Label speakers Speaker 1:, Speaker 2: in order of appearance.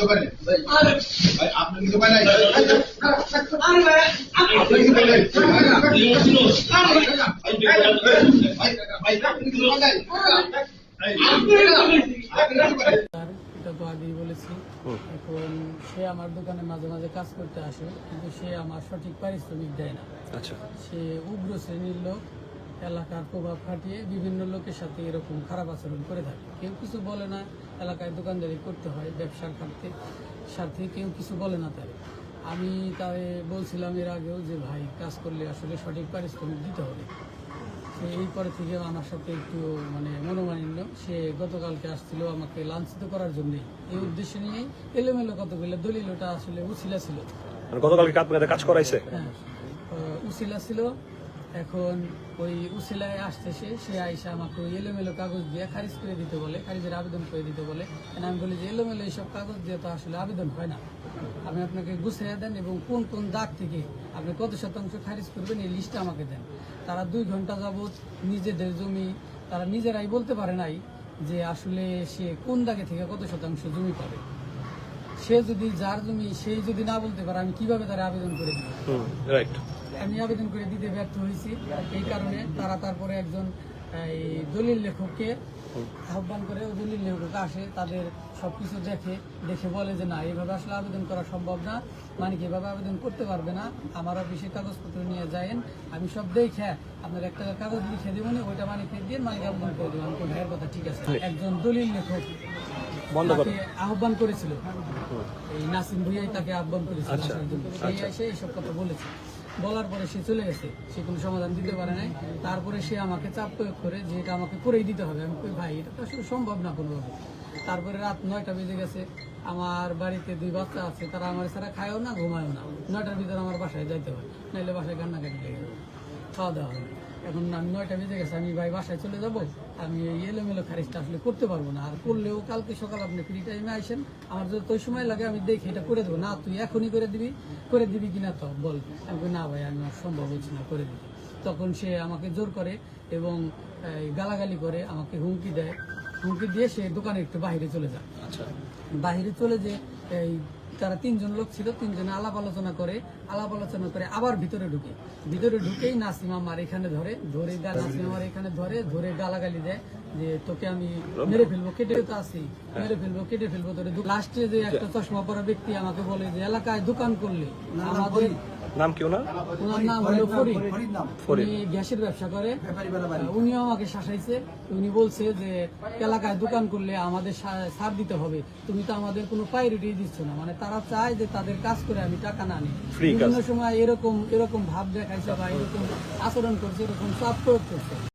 Speaker 1: দোকানে ভাই আপনার আপনার কি দোকানে ভাই ভাই আপনি কি দোকানে
Speaker 2: এটা তো আগেই বলেছি এখন সে আমার দোকানে মাঝে মাঝে কাজ করতে আসে কিন্তু সে আমার সঠিক পারিশ্রমিক দেয় না
Speaker 3: আচ্ছা
Speaker 2: সে উগ্র শ্রেণির লোক এলাকার প্রভাব খাটিয়ে বিভিন্ন লোকের সাথে এরকম খারাপ আচরণ করে থাকে কেউ কিছু বলে না এলাকায় দোকানদারি করতে হয় ব্যবসার খাতে। সাথে কেউ কিছু বলে না তাই আমি তাই বলছিলাম এর আগেও যে ভাই কাজ করলে আসলে সঠিক পারিশ্রমিক দিতে হবে। সে এই পরে থেকে আমার সাথে একটু মানে মনোমালিন্য। সে গতকালকে আসছিল আমাকে লাঞ্ছিত করার জন্যই এই উদ্দেশ্য নিয়েই এলোমেলো কতগুলো দলিল ওটা আসলে উছিলা ছিল।
Speaker 3: মানে গতকালকে কাজ করাইছে?
Speaker 2: হ্যাঁ। উসিলা ছিল। এখন ওই উসিলায় আসতেছে সে আইসা আমাকে ওই এলোমেলো কাগজ দিয়ে খারিজ করে দিতে বলে, খারিজের আবেদন করে দিতে বলে। আমি বলি যে এলোমেলো এইসব কাগজ দিয়ে তো আসলে আবেদন হয় না। আপনি আপনাকে গুছিয়ে দেন এবং কোন কোন দাগ থেকে আপনি কত শতাংশ খারিজ করবেন এই লিস্টটা আমাকে দেন। তারা দুই ঘণ্টা যাবৎ নিজেদের জমি, তারা নিজেরাই বলতে পারে নাই যে আসলে সে কোন দাগে থেকে কত শতাংশ জমি পাবে। সে যদি যার জমি সেই যদি না বলতে পারে আমি কীভাবে তার আবেদন করে দিব?
Speaker 3: রাইট
Speaker 2: আমি আবেদন করে দিতে ব্যর্থ হয়েছি। এই কারণে তারা তারপরে একজন এই দলিল লেখককে আহ্বান করে দলিল লেখক আসে তাদের সবকিছু দেখে দেখে বলে যে না এইভাবে আসলে আবেদন করা সম্ভব না। মানিক এভাবে আবেদন করতে পারবে না। আমার অফিসে কাগজপত্র নিয়ে যায়েন। আমি সব দেখে আপনার একটা কাগজ লিখে দেবো না ওইটা মানিককে দিয়ে মানিক আবেদন করে দেবেন ভাইয়ের কথা ঠিক আছে। একজন দলিল লেখক
Speaker 3: বন্ধ করো।
Speaker 2: আহ্বান করেছিল। এই নাসিম ভুইয়াই তাকে আহ্বান করেছিল।
Speaker 3: আচ্ছা,
Speaker 2: সেই এসে এইসব কথা বলেছে। বলার পরে সে চলে গেছে। সে কোনো সমাধান দিতে পারে নাই। তারপরে সে আমাকে চাপ প্রয়োগ করে যে এটা আমাকে করেই দিতে হবে। আমি কই ভাই এটা তো আসলে সম্ভব না কোনোভাবে। তারপরে রাত নয়টা বেজে গেছে। আমার বাড়িতে দুই বাচ্চা আছে। তারা আমার ছাড়া খায়ও না ঘুমায়ও না। নয়টার ভিতরে আমার বাসায় যাইতে হয়। নাইলে বাসায় কান্নাকাটি লেগে যাবে খাওয়া দাওয়া হবে এখন আমি নয়টা বেজে গেছে আমি ভাই বাসায় চলে যাব। আমি এই এলোমেলো খারিজটা আসলে করতে পারব না। আর করলেও কালকে সকাল আপনি ফ্রি টাইমে আসেন আমার যদি তোই সময় লাগে আমি দেখি এটা করে দেবো। না তুই এখনই করে দিবি করে দিবি কিনা তো বল। আমি না ভাই আমি আর সম্ভব হচ্ছে না করে দিবি। তখন সে আমাকে জোর করে এবং গালাগালি করে আমাকে হুমকি দেয়। হুমকি দিয়ে সে দোকানে একটু বাইরে চলে যায়।
Speaker 3: আচ্ছা।
Speaker 2: বাহিরে চলে যে এই তারা তিনজন লোক ছিল তিনজনে আলাপ আলোচনা করে আলাপ আলোচনা করে আবার ভিতরে ঢুকে। ভিতরে ঢুকেই নাসিমা আমার এখানে ধরে ধরে নাসিমা আমার এখানে ধরে ধরে গালাগালি দেয় যে তোকে আমি মেরে ফেলব কেটে তো আসি মেরে ফেলব কেটে ফেলব ধরে লাস্টে যে একটা চশমা পরা ব্যক্তি আমাকে বলে যে এলাকায় দোকান করলে আমাদের
Speaker 3: নাম কি ওনার?
Speaker 2: ওনার নাম হলো ফরিদ।
Speaker 3: ফরিদ।
Speaker 2: উনি গ্যাসের ব্যবসা করে। উনিও আমাকে শাসাইছে। উনি বলছে যে এলাকায় দোকান করলে আমাদের সা- ছাড় দিতে হবে। তুমি তো আমাদের কোনো প্রায়োরিটি দিচ্ছ না। মানে তারা চায় যে তাদের কাজ করে আমি টাকা না নিই। বিভিন্ন সময় এরকম এরকম ভাব দেখাইছে বা এরকম আচরণ করছে এরকম চাপ প্রয়োগ করছে।